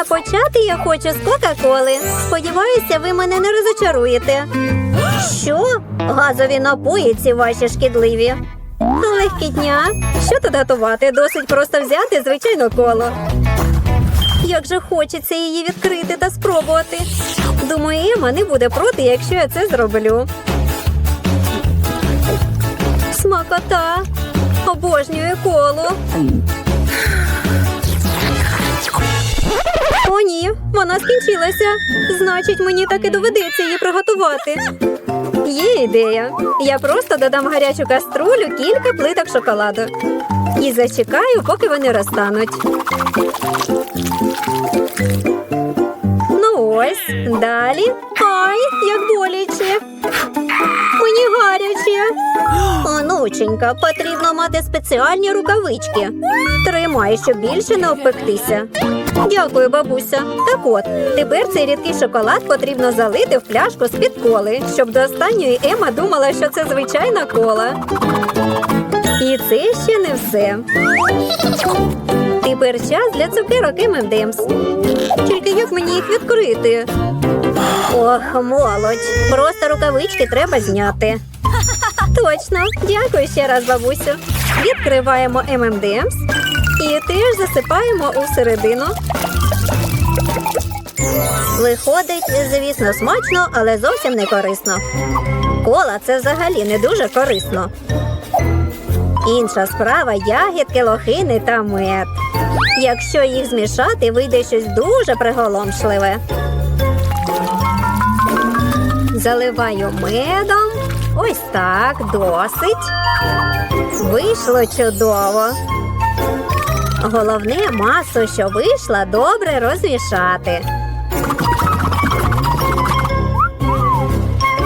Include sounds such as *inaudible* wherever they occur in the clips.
А почати я хочу з Кока-Коли. Сподіваюся, ви мене не розочаруєте. Що? Газові напої ці ваші шкідливі. Легкітня. Що тут готувати? Досить просто взяти звичайно коло. Як же хочеться її відкрити та спробувати. Думаю, Ема не буде проти, якщо я це зроблю. Смакота. Обожнюю коло. О, ні, вона скінчилася. Значить, мені таки доведеться її приготувати. Є ідея. Я просто додам гарячу каструлю кілька плиток шоколаду. І зачекаю, поки вони розтануть. Ну ось, далі. Ай, як боляче. Мені гаряче. Онученька, потрібно мати спеціальні рукавички. Тримай, щоб більше не обпектися. Дякую, бабуся. Так от, тепер цей рідкий шоколад потрібно залити в пляшку з-під коли, щоб до останньої Ема думала, що це звичайна кола. І це ще не все. Тепер час для цукерок M&M's. Тільки як мені їх відкрити? Ох, молодь. Просто рукавички треба зняти. Точно, дякую ще раз, бабусю. Відкриваємо M&M's і теж засипаємо у середину. Виходить, звісно, смачно, але зовсім не корисно. Кола це взагалі не дуже корисно. Інша справа ягідки, лохини та мед. Якщо їх змішати, вийде щось дуже приголомшливе. Заливаю медом. Ось так, досить. Вийшло чудово. Головне масу, що вийшла, добре розмішати.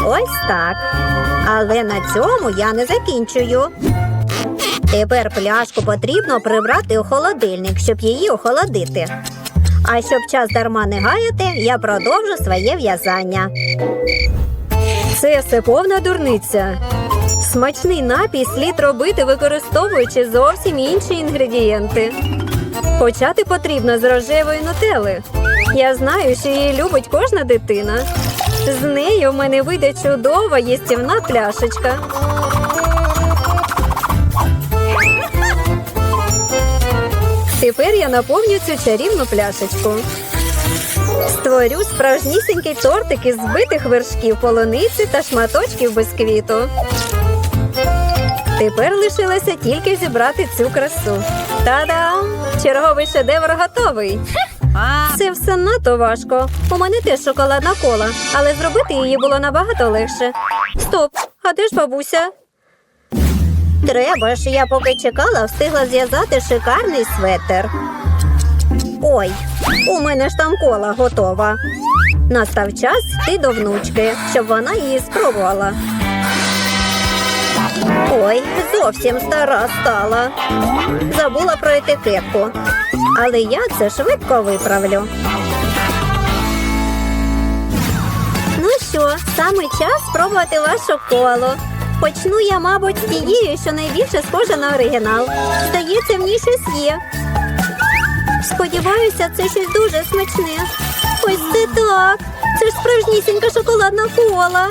Ось так. Але на цьому я не закінчую. Тепер пляшку потрібно прибрати у холодильник, щоб її охолодити. А щоб час дарма не гаяти, я продовжу своє в'язання. Це все повна дурниця. Смачний напій слід робити, використовуючи зовсім інші інгредієнти. Почати потрібно з рожевої нутели. Я знаю, що її любить кожна дитина. З нею в мене вийде чудова їстівна пляшечка. Тепер я наповню цю чарівну пляшечку. Створю справжнісінький тортик із збитих вершків полуниці та шматочків бисквіту. Тепер лишилося тільки зібрати цю красу. Та-дам! Черговий шедевр готовий. Це все надто важко. У мене теж шоколадна кола, але зробити її було набагато легше. Стоп, а де ж бабуся? Треба ж, я поки чекала, встигла зв'язати шикарний светер. Ой, у мене ж там кола готова. Настав час йти до внучки, щоб вона її спробувала. Ой, зовсім стара стала. Забула про етикетку. Але я це швидко виправлю. Ну що, саме час спробувати вашу колу. Почну я, мабуть, з тією, що найбільше схожа на оригінал. Здається, в ній щось є. Сподіваюся, це щось дуже смачне. Ось це так. Це ж справжнісінька шоколадна кола.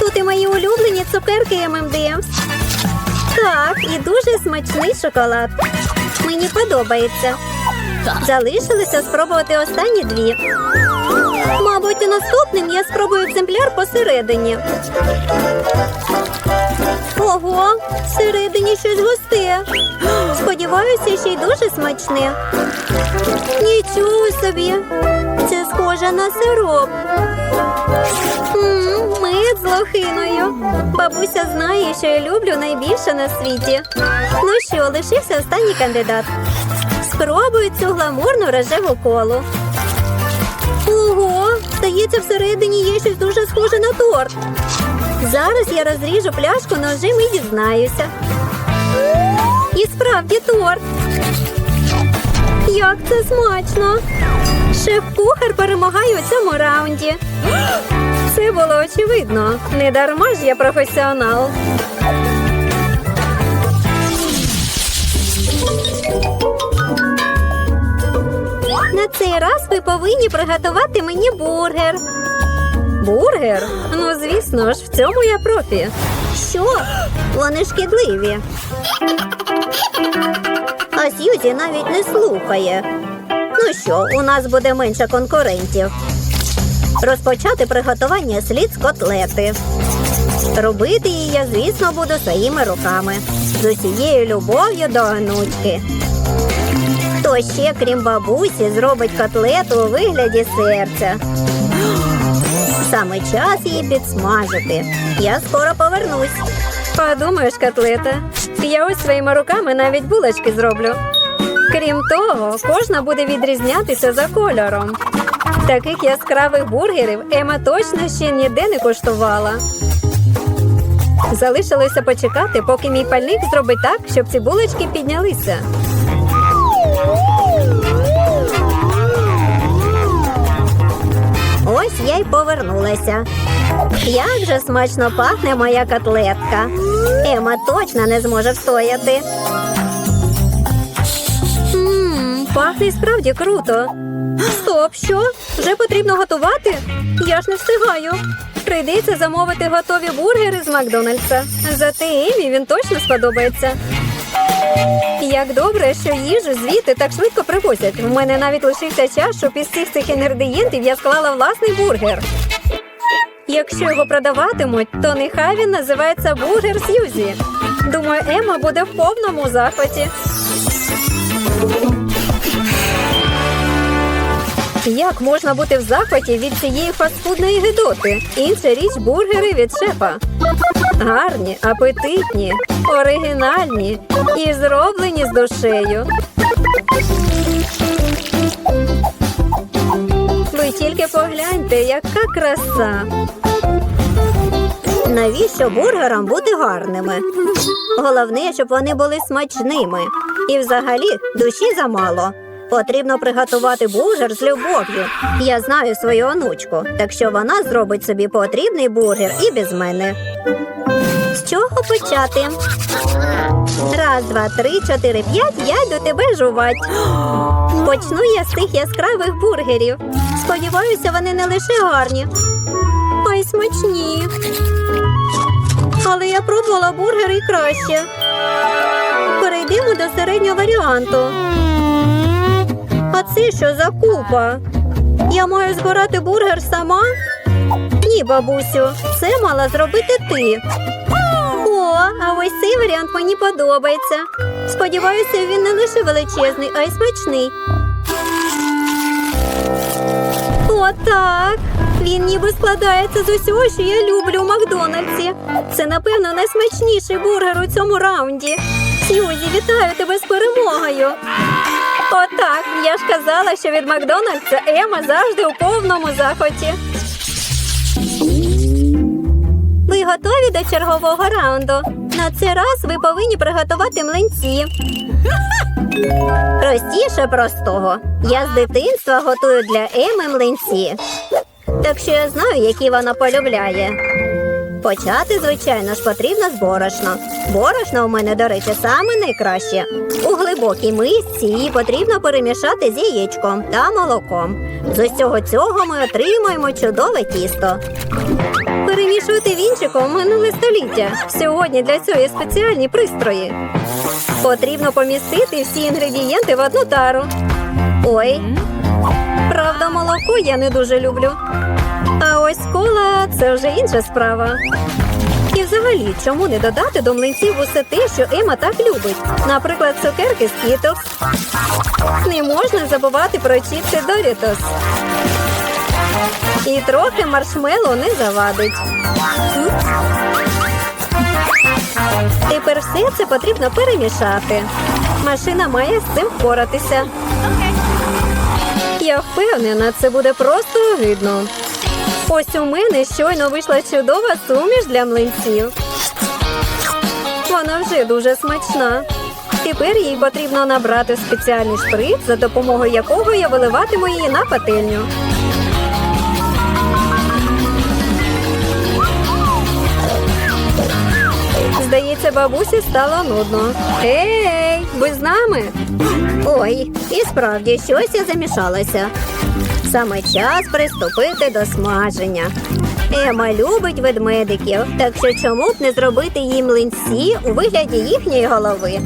Тут і мої улюблені цукерки M&M's. Так, і дуже смачний шоколад. Мені подобається. Залишилося спробувати останні дві. Мабуть, наступним я спробую екземпляр посередині. Ого, всередині щось густе. Сподіваюся, ще й дуже смачне. Нічого собі. Це схоже на сироп. М, Мед лохиною. Бабуся знає, що я люблю найбільше на світі. Ну що, лишився останній кандидат. Спробую цю гламурну рожеву колу. Ого, здається, всередині є щось дуже схоже на торт. Зараз я розріжу пляшку ножем і дізнаюся. І справді торт. Як це смачно! Шеф-кухар перемагає у цьому раунді. Це було очевидно. Не дарма ж я професіонал. На цей раз ви повинні приготувати мені бургер. Бургер? Ну, звісно ж, в цьому я профі. Що? Вони шкідливі. А Сьюзі навіть не слухає. Ну що, у нас буде менше конкурентів. Розпочати приготування слід з котлети. Робити її я, звісно, буду своїми руками. З усією любов'ю до онучки. Хто ще, крім бабусі, зробить котлету у вигляді серця. Саме час її підсмажити. Я скоро повернусь. Подумаєш, котлета. Я ось своїми руками навіть булочки зроблю. Крім того, кожна буде відрізнятися за кольором. Таких яскравих бургерів Ема точно ще ніде не коштувала. Залишилося почекати, поки мій пальник зробить так, щоб ці булочки піднялися. Ось я й повернулася. Як же смачно пахне моя котлетка. Ема точно не зможе встояти. Ммм, пахне справді круто. Що? Вже потрібно готувати? Я ж не встигаю. Прийдеться замовити готові бургери з Макдональдса. Зате Емі він точно сподобається. Як добре, що їжу звідти так швидко привозять. У мене навіть лишився час, із всіх цих інгредієнтів я склала власний бургер. Якщо його продаватимуть, то нехай він називається бургер Сьюзі. Думаю, Ема буде в повному захваті. Як можна бути в захваті від цієї фастфудної гидоти? Інша річ бургери від шефа. Гарні, апетитні, оригінальні і зроблені з душею. Ви тільки погляньте, яка краса. Навіщо бургерам бути гарними? Головне, щоб вони були смачними. І взагалі душі замало. Потрібно приготувати бургер з любов'ю. Я знаю свою онучку, так що вона зробить собі потрібний бургер і без мене. З чого почати? Раз, два, три, чотири, п'ять. Я йду тебе жувати. Почну я з тих яскравих бургерів. Сподіваюся, вони не лише гарні, а й смачні. Але я пробувала бургери краще. Перейдемо до середнього варіанту. Це що за купа? Я маю збирати бургер сама? Ні, бабусю, це мала зробити ти. О, а ось цей варіант мені подобається. Сподіваюся, він не лише величезний, а й смачний. Отак. Він ніби складається з усього, що я люблю у Макдональдсі. Це, напевно, найсмачніший бургер у цьому раунді. Сьюзі, вітаю тебе з перемогою. Отак, я ж казала, що від Макдональдса Ема завжди у повному захваті. Ви готові до чергового раунду? На цей раз ви повинні приготувати млинці. Простіше простого. Я з дитинства готую для Еми млинці. Так що я знаю, які вона полюбляє. Почати, звичайно ж, потрібно з борошна. Борошна у мене, до речі, саме найкраще. У глибокій мисці її потрібно перемішати з яєчком та молоком. З усього цього ми отримаємо чудове тісто. Перемішувати вінчиком минуле століття. Сьогодні для цього є спеціальні пристрої. Потрібно помістити всі інгредієнти в одну тару. Ой, правда, молоко я не дуже люблю. Ось кола це вже інша справа. І взагалі, чому не додати до млинців усе те, що Ема так любить? Наприклад, цукерки з Кітокс. Не можна забувати про чіпси Дорітос. І трохи маршмеллоу не завадить. Тепер все це потрібно перемішати. Машина має з цим впоратися. Я впевнена, це буде просто огидно. Ось у мене щойно вийшла чудова суміш для млинців. Вона вже дуже смачна. Тепер їй потрібно набрати спеціальний шприц, за допомогою якого я виливатиму її на пательню. Здається, бабусі стало нудно. Ей, з нами? Ой, і справді щось я замішалася. Саме час приступити до смаження. Ема любить ведмедиків, так що чому б не зробити їм млинці у вигляді їхньої голови?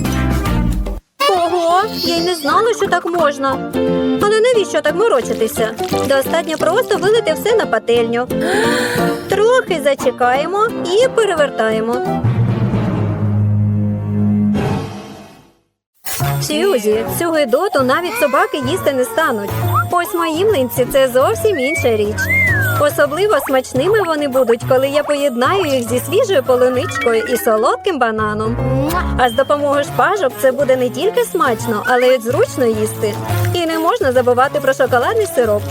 Ого, я й не знала, що так можна. Але навіщо так морочитися? Достатньо просто вилити все на пательню. Трохи зачекаємо і перевертаємо. Сьюзі, цю гидоту навіть собаки їсти не стануть. Ось мої млинці це зовсім інша річ. Особливо смачними вони будуть, коли я поєднаю їх зі свіжою полуничкою і солодким бананом. А з допомогою шпажок це буде не тільки смачно, але й зручно їсти. І не можна забувати про шоколадний сироп.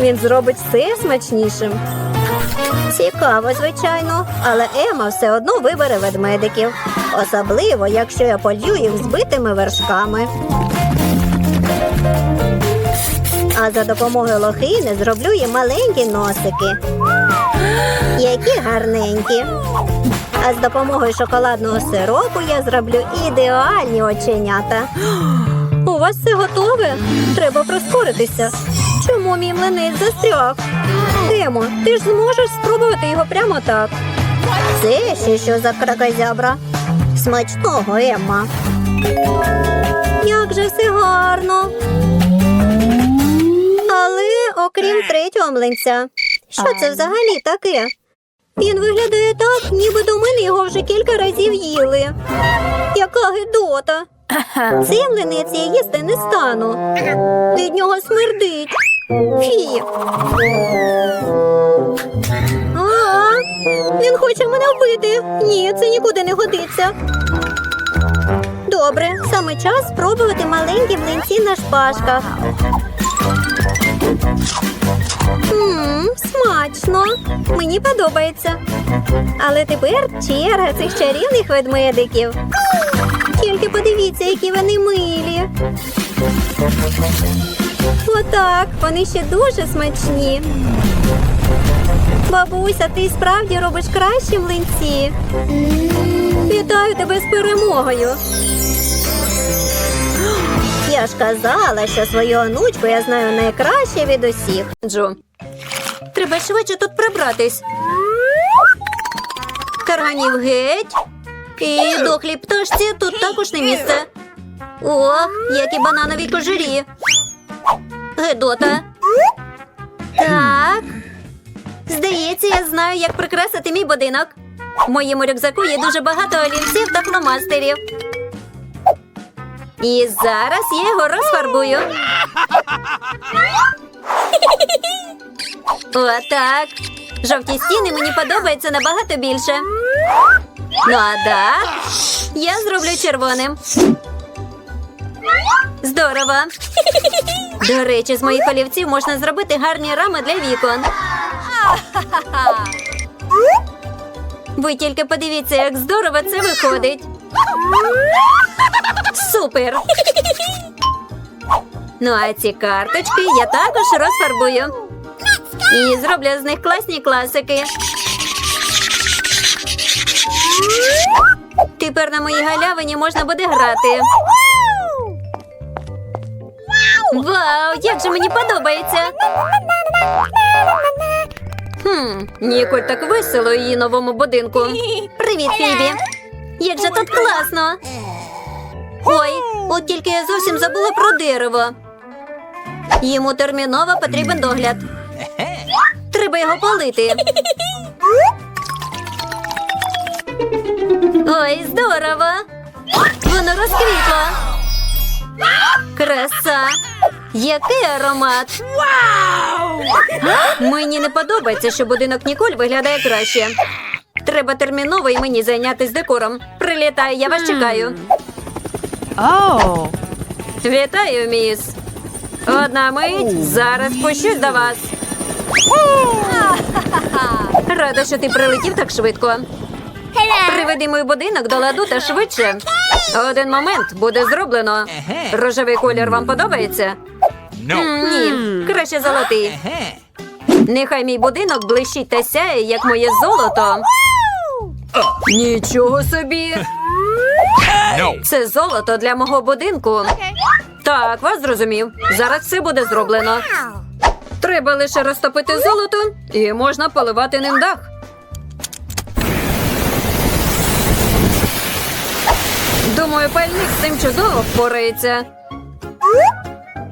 Він зробить все смачнішим. Цікаво, звичайно, але Ема все одно вибере ведмедиків. Особливо, якщо я полью їх збитими вершками. А за допомогою лохини зроблю їм маленькі носики. Які гарненькі. А з допомогою шоколадного сиропу я зроблю ідеальні оченята. *gasps* У вас все готове? Треба прискоритися. Чому мій млинець застряг? Емо, ти ж зможеш спробувати його прямо так. Це ще що за кракозябра? Смачного, Емма. Як же все гарно. Але окрім третього млинця. Що це взагалі таке? Він виглядає так, ніби до мене його вже кілька разів їли. Яка гидота. Цей млинець я їсти не стану. Від нього смердить. Фі. Він хоче мене вбити. Ні, це нікуди не годиться. Добре, саме час спробувати маленькі млинці на шпажках. Ммм, смачно. Мені подобається. Але тепер черга цих чарівних ведмедиків. Тільки подивіться, які вони милі. Отак, вони ще дуже смачні. Бабуся, ти справді робиш кращі млинці. Вітаю тебе з перемогою. Я ж казала, що свою онучку я знаю найкраще від усіх. Джо, треба швидше тут прибратись. Карганів геть. І дохлій пташці тут також не місце. О, які бананові кожурі. Гедота. Так. Здається, я знаю, як прикрасити мій будинок. В моєму рюкзаку є дуже багато олівців та фломастерів. І зараз я його розфарбую. Отак. Жовті стіни мені подобаються набагато більше. Ну а дах я зроблю червоним. Здорово. До речі, з моїх олівців можна зробити гарні рами для вікон. *laughs* Ви тільки подивіться, як здорово це виходить. Супер! Ну а ці карточки я також розфарбую. І зроблю з них класні класики. Тепер на моїй галявині можна буде грати. Вау, як же мені подобається. Хм, Ніколь так весело її новому будинку. Привіт, Фібі. Як же тут класно. Ой, от тільки я зовсім забула про дерево. Йому терміново потрібен догляд. Треба його полити. Ой, здорово! Воно розквітло. Краса! Який аромат! Мені не подобається, що будинок Ніколь виглядає краще. Треба терміново і мені зайнятися декором. Прилітаю, я вас чекаю. Oh. Вітаю, міс. Одна мить, зараз спущусь до вас. Рада, що ти прилетів так швидко. Приведи мій будинок до ладу та швидше. Один момент буде зроблено. Рожевий колір вам подобається? No. М, Ні, краще золотий. Нехай мій будинок блищить та сяє, як моє золото. Нічого собі. Це золото для мого будинку. Так, вас зрозумів. Зараз все буде зроблено. Треба лише розтопити золото і можна поливати ним дах. Думаю, пальник з цим чудово впорається.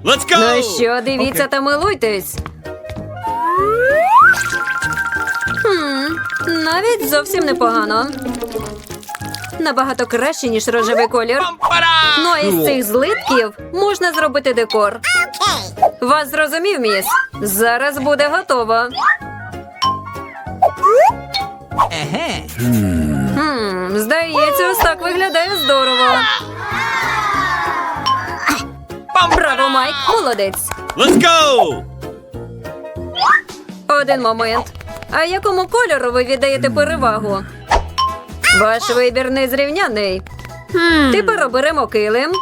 Let's go! Ну що, дивіться та милуйтесь. Хм, навіть зовсім непогано. Набагато краще, ніж рожевий колір. Ну а із цих злитків можна зробити декор. Вас зрозумів, міс? Зараз буде готово. Хм, здається, ось так виглядає здорово. Браво, Майк, молодець. Let's go! Один момент. А якому кольору ви віддаєте перевагу? Ваш вибір незрівняний. Тепер оберемо килим.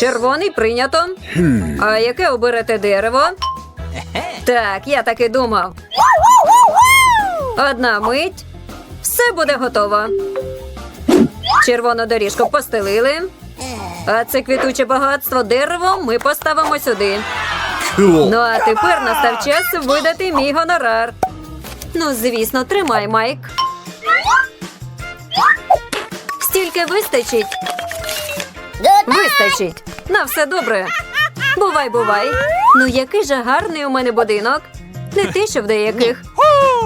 Червоний прийнято. А яке оберете дерево? Так, я так і думав. Одна мить. Все буде готово. Червону доріжку постелили. А це квітуче багатство дерево ми поставимо сюди. Cool. Ну а тепер настав час видати мій гонорар. Ну, звісно, тримай, Майк. Стільки вистачить. Вистачить. На все добре. Бувай, бувай. Ну, який же гарний у мене будинок. Не те, що в деяких.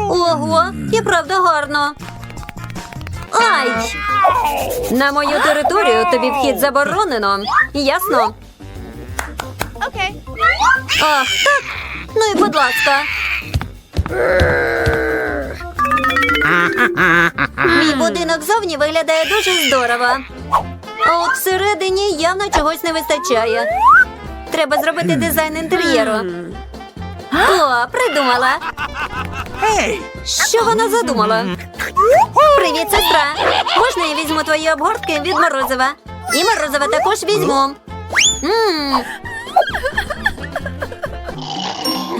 Ого, і правда гарно. Ай! На мою територію тобі вхід заборонено. Ясно? Ах, так. Ну і будь ласка. Мій будинок зовні виглядає дуже здорово. А от всередині явно чогось не вистачає. Треба зробити дизайн інтер'єру. О, придумала. Що вона задумала? Привіт, сестра. Можна я візьму твої обгортки від морозива? І морозива також візьму. Мм,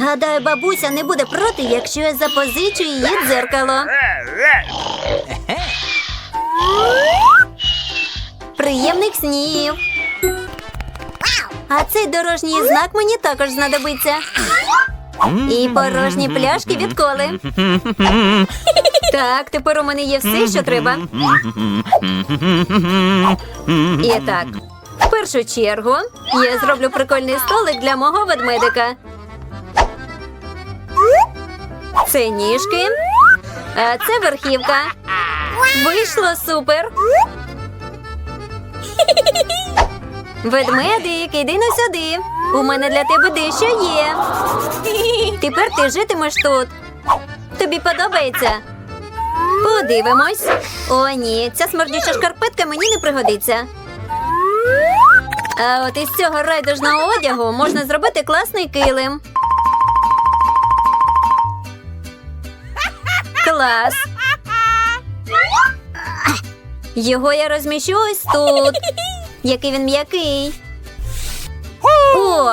Гадаю, бабуся не буде проти, якщо я запозичу її дзеркало. Приємних снів. А цей дорожній знак мені також знадобиться. І порожні пляшки від коли. Так, тепер у мене є все, що треба. І так, в першу чергу я зроблю прикольний столик для мого ведмедика. Це ніжки, а це верхівка. Вийшло супер. Ведмедик, іди на сюди. У мене для тебе дещо є. Тепер ти житимеш тут. Тобі подобається? Подивимось. О, ні, ця смердюча шкарпетка мені не пригодиться. А от із цього райдужного одягу можна зробити класний килим. Клас. Його я розміщу ось тут. Який він м'який. О!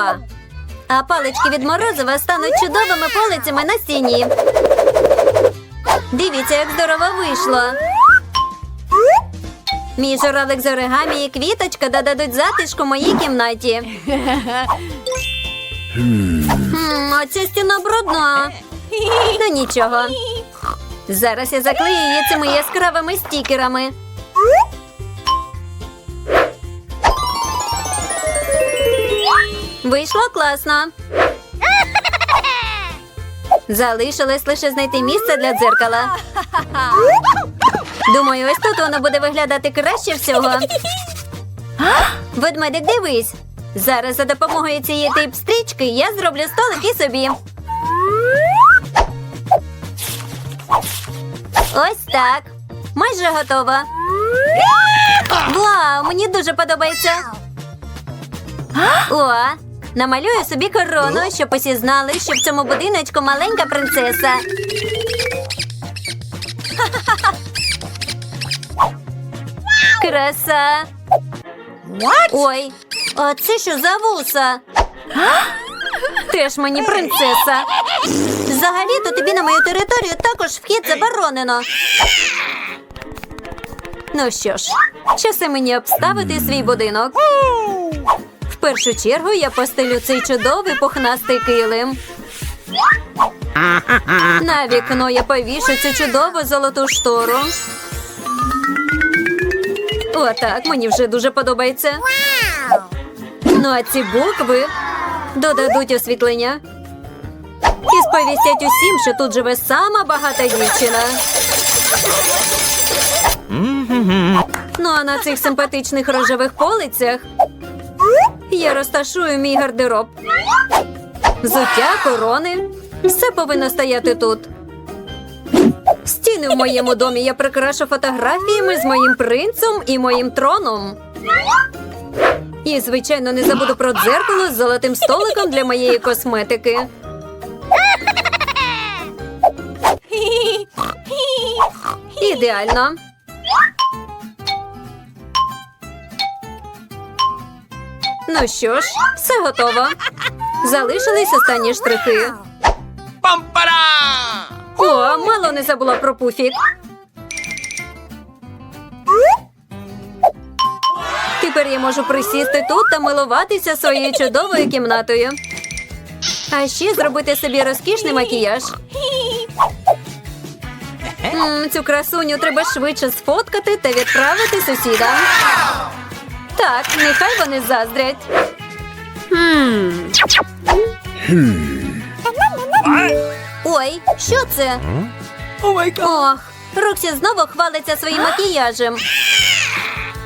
А палички від морозива стануть чудовими полицями на стіні. Дивіться, як здорово вийшло. Мій журавлик з оригамі і квіточка додадуть затишку моїй кімнаті. Хм, а ця стіна брудна. Ну нічого. Зараз я заклею її цими яскравими стікерами. Вийшло класно. Залишилось лише знайти місце для дзеркала. Думаю, ось тут воно буде виглядати краще всього. Ведмедик, дивись. Зараз за допомогою цієї тип-стрічки я зроблю столик і собі. Ось так. Майже готова. Вау, мені дуже подобається. О, намалюю собі корону, щоб усі знали, що в цьому будиночку маленька принцеса. *laughs* Краса. Ой, а це що за вуса? Теж мені принцеса. Взагалі-то тобі на мою територію також вхід заборонено. Ну що ж, часи мені обставити свій будинок. Першу чергу я постелю цей чудовий пухнастий килим. На вікно я повішу цю чудову золоту штору. Отак, мені вже дуже подобається. Ну а ці букви додадуть освітлення. І сповістять усім, що тут живе сама багата дівчина. Ну а на цих симпатичних рожевих полицях я розташую мій гардероб. Взуття, корони. Все повинно стояти тут. Стіни в моєму домі я прикрашу фотографіями з моїм принцем і моїм троном. І, звичайно, не забуду про дзеркало з золотим столиком для моєї косметики. Ідеально. Ну що ж, все готово. Залишились останні штрихи. Pampara! О, мало не забула про пуфік. Тепер я можу присісти тут та милуватися своєю чудовою кімнатою. А ще зробити собі розкішний макіяж. М, цю красуню треба швидше сфоткати та відправити сусідам. Так, нехай вони заздрять. Ой, що це? Ох, Роксі знову хвалиться своїм макіяжем.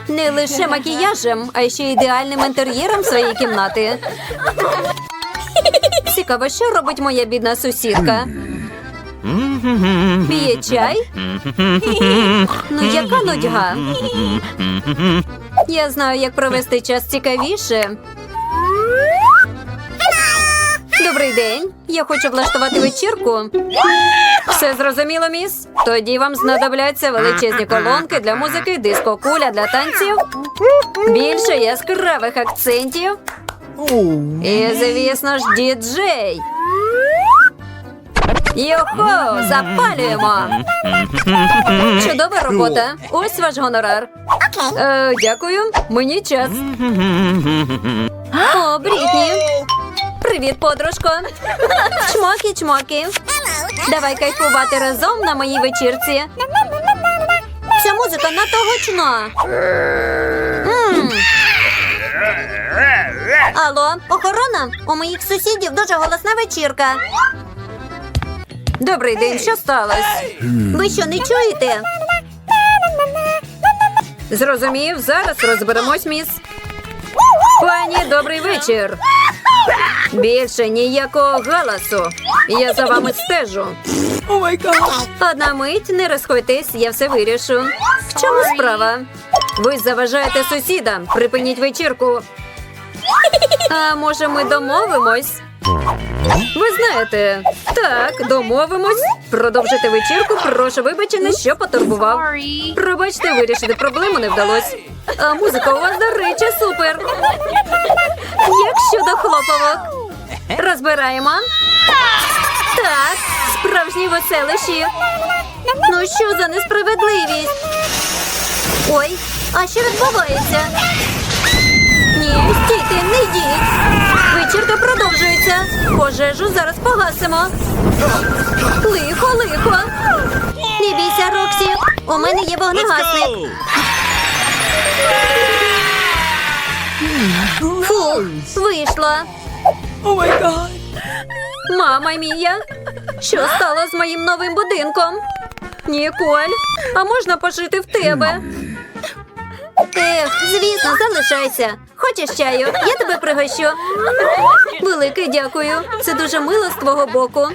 Не лише макіяжем, а ще ідеальним інтер'єром своєї кімнати. Цікаво, що робить моя бідна сусідка. П'є чай? Ну, яка нудьга. Я знаю, як провести час цікавіше. Добрий день. Я хочу влаштувати вечірку. Все зрозуміло, міс? Тоді вам знадобляться величезні колонки для музики, диско, куля для танців, більше яскравих акцентів. І, звісно ж, діджей. Йохо, запалюємо. Чудова робота. Ось ваш гонорар. Е, дякую. Мені час. О, Брітні. Привіт, подружко. Чмокі, чмокі. Давай кайфувати разом на моїй вечірці. Ця музика надто гучна. М. Алло, охорона? У моїх сусідів дуже голосна вечірка. Добрий день, що сталося? Ви що, не чуєте? Зрозумів, зараз розберемось, міс. Пані, добрий вечір. Більше ніякого галасу. Я за вами стежу. Одна мить, не розходьтесь, я все вирішу. В чому справа? Ви заважаєте сусідам. Припиніть вечірку. А може, ми домовимось? Ви знаєте, так, домовимось. Продовжити вечірку. Прошу вибачення, що потурбував. Пробачте, вирішити проблему не вдалося. А музика у вас, до речі, супер. Як щодо хлоповок? Розбираємо. Так, справжні веселищі. Ну що за несправедливість? Ой, а що відбувається? Ні, стійте, не йдіть. Вечірка продовжується. Пожежу зараз погасимо. Лихо, лихо. Не бійся, Роксі. У мене є вогнегасник. Фу, вийшло. Мама мія, що стало з моїм новим будинком? Ніколь, а можна пожити в тебе? Ех, звісно, залишайся. Хочеш чаю? Я тебе пригощу. Велике дякую. Це дуже мило з твого боку.